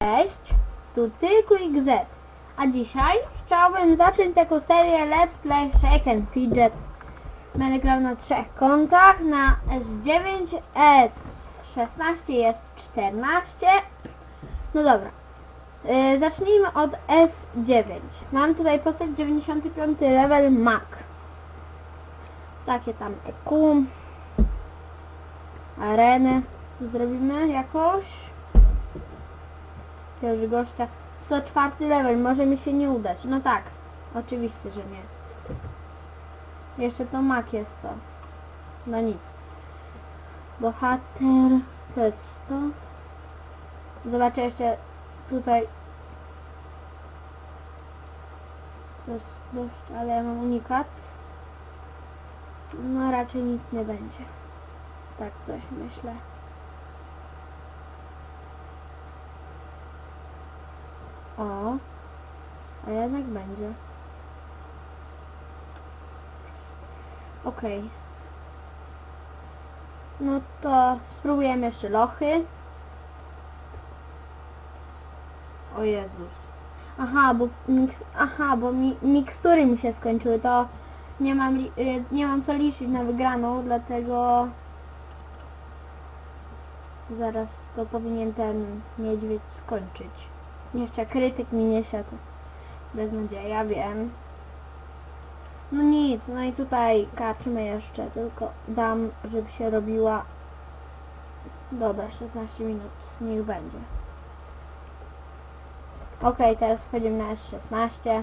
Cześć, tu Tyku XZ, a dzisiaj chciałbym zacząć taką serię Let's Play Shake and Fidget. Będę grał na trzech kontach, na S9, S16 jest 14. No dobra, yy, zacznijmy od S9. Mam tutaj postać 95 level Mac. Takie tam EQ. Arenę zrobimy jakoś jakiegoś gościa. 104 level, może mi się nie udać. No tak, oczywiście, że nie. Jeszcze to mak jest to. No nic. Bohater to jest to. Zobaczę jeszcze tutaj. To jest dość, ale ja mam unikat. No raczej nic nie będzie. Tak coś myślę. O, a jednak będzie. Okej. No to spróbujemy jeszcze lochy. O Jezus. Aha, bo miks aha, bo mi mikstury mi się skończyły, to nie mam y, nie mam co liczyć na wygraną, dlatego zaraz to powinien ten niedźwiedź skończyć. Jeszcze krytyk mi nie siadł. Beznadzieja, wiem. No nic, no i tutaj kaczmy jeszcze, tylko dam, żeby się robiła... Dobra, 16 minut, niech będzie. Okej, teraz wchodzimy na S16.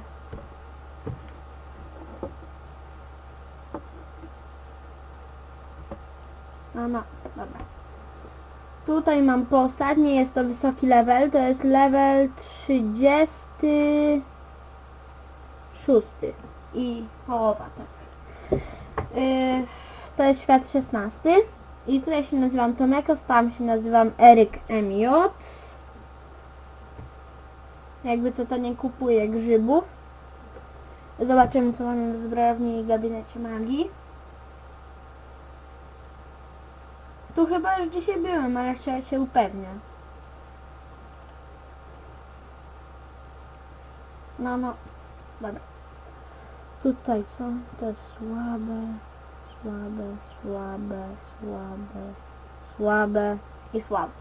No, no, dobra. Tutaj mam postać, nie jest to wysoki level, to jest level 36 i połowa, tak. Yy, to jest świat 16 i tutaj się nazywam Tomekos, tam się nazywam Eryk MJ. Jakby co to nie kupuję grzybów. Zobaczymy co mamy w zbrojowni i gabinecie magii. Tu chyba już dzisiaj byłem, ale jeszcze się upewnię. No, no. Dobra. Tutaj? To jest słabe, słabe, słabe, słabe, słabe i słabe.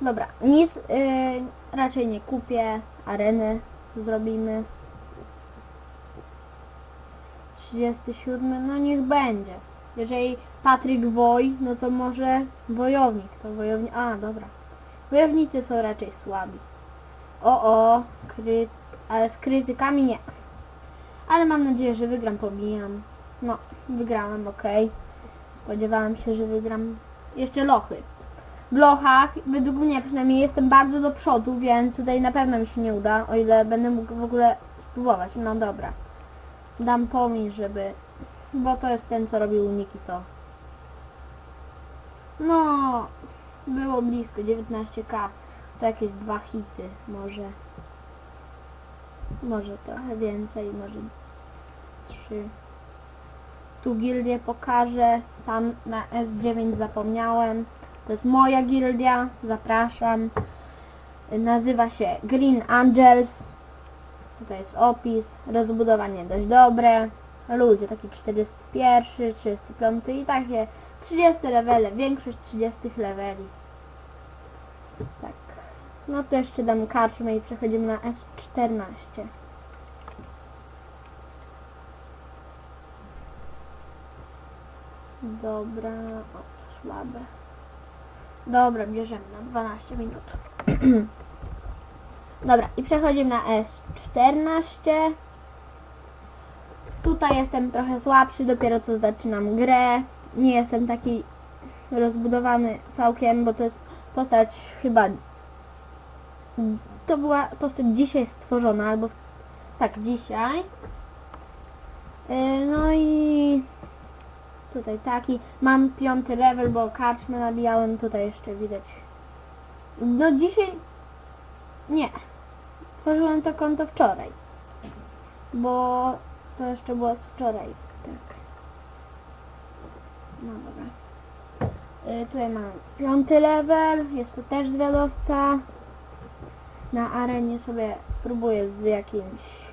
Dobra, nic yy, raczej nie kupię. Areny zrobimy. 37, no niech będzie. Jeżeli Patryk Woj, no to może wojownik. To wojownik. A, dobra. Wojownicy są raczej słabi. O, o, kry... ale z krytykami nie. Ale mam nadzieję, że wygram, pobijam. No, wygrałem, ok. Spodziewałem się, że wygram jeszcze lochy. W lochach, według mnie przynajmniej jestem bardzo do przodu, więc tutaj na pewno mi się nie uda, o ile będę mógł w ogóle spróbować. No dobra. Dam pomij, żeby... Bo to jest ten, co robił uniki to. No, było blisko, 19k. To jakieś dwa hity, może. Może trochę więcej, może trzy. Tu gildię pokażę, tam na S9 zapomniałem. To jest moja gildia, zapraszam. Nazywa się Green Angels. Tutaj jest opis, rozbudowanie dość dobre. Ludzie, taki 41, 35 i takie 30 levele, większość 30 leveli. Tak. No to jeszcze dam karczmę i przechodzimy na S14. Dobra, o, słabe. Dobra, bierzemy na 12 minut. Dobra, i przechodzimy na S14. Tutaj jestem trochę słabszy, dopiero co zaczynam grę. Nie jestem taki rozbudowany całkiem, bo to jest postać chyba... To była postać dzisiaj stworzona, albo... Tak, dzisiaj. Yy, No i... Tutaj taki. Mam piąty level, bo karczmy nabijałem. Tutaj jeszcze widać. No dzisiaj... Nie. Stworzyłem to konto wczoraj. Bo to jeszcze było z wczoraj. Tak. No dobra. Y, tutaj mam piąty level, jest to też zwiadowca. Na arenie sobie spróbuję z jakimś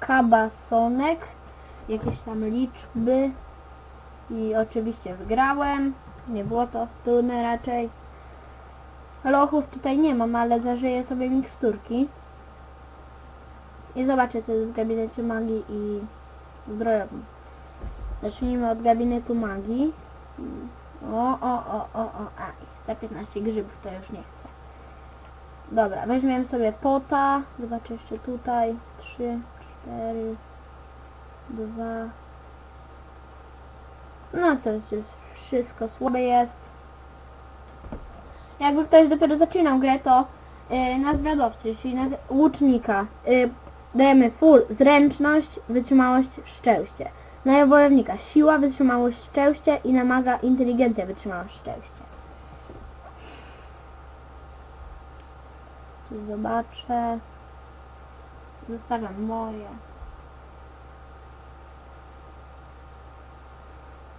kabasonek, jakieś tam liczby i oczywiście wygrałem. Nie było to trudne raczej. Lochów tutaj nie mam, ale zażyję sobie miksturki. I zobaczę co jest w gabinecie magii i zbrojowym. Zacznijmy od gabinetu magii. O, o, o, o, o, a, za 15 grzybów to już nie chcę. Dobra, weźmiemy sobie pota. Zobaczę jeszcze tutaj. 3, 4, 2. No to jest już wszystko słabe jest. Jakby ktoś dopiero zaczynał grę, to yy, na zwiadowcy, czyli na łucznika, yy, dajemy full zręczność, wytrzymałość, szczęście. Na wojownika siła, wytrzymałość, szczęście i na maga inteligencja, wytrzymałość, szczęście. Tu zobaczę. Zostawiam moje.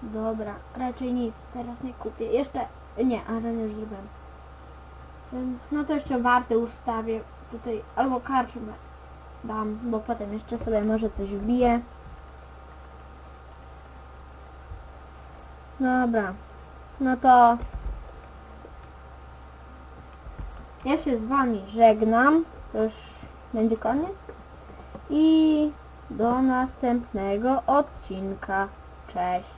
Dobra, raczej nic, teraz nie kupię. Jeszcze, nie, ale już zrobiłem. No to jeszcze warty ustawię tutaj, albo karczmę dam, bo potem jeszcze sobie może coś wbiję. Dobra, no to ja się z wami żegnam, to już będzie koniec i do następnego odcinka. Cześć.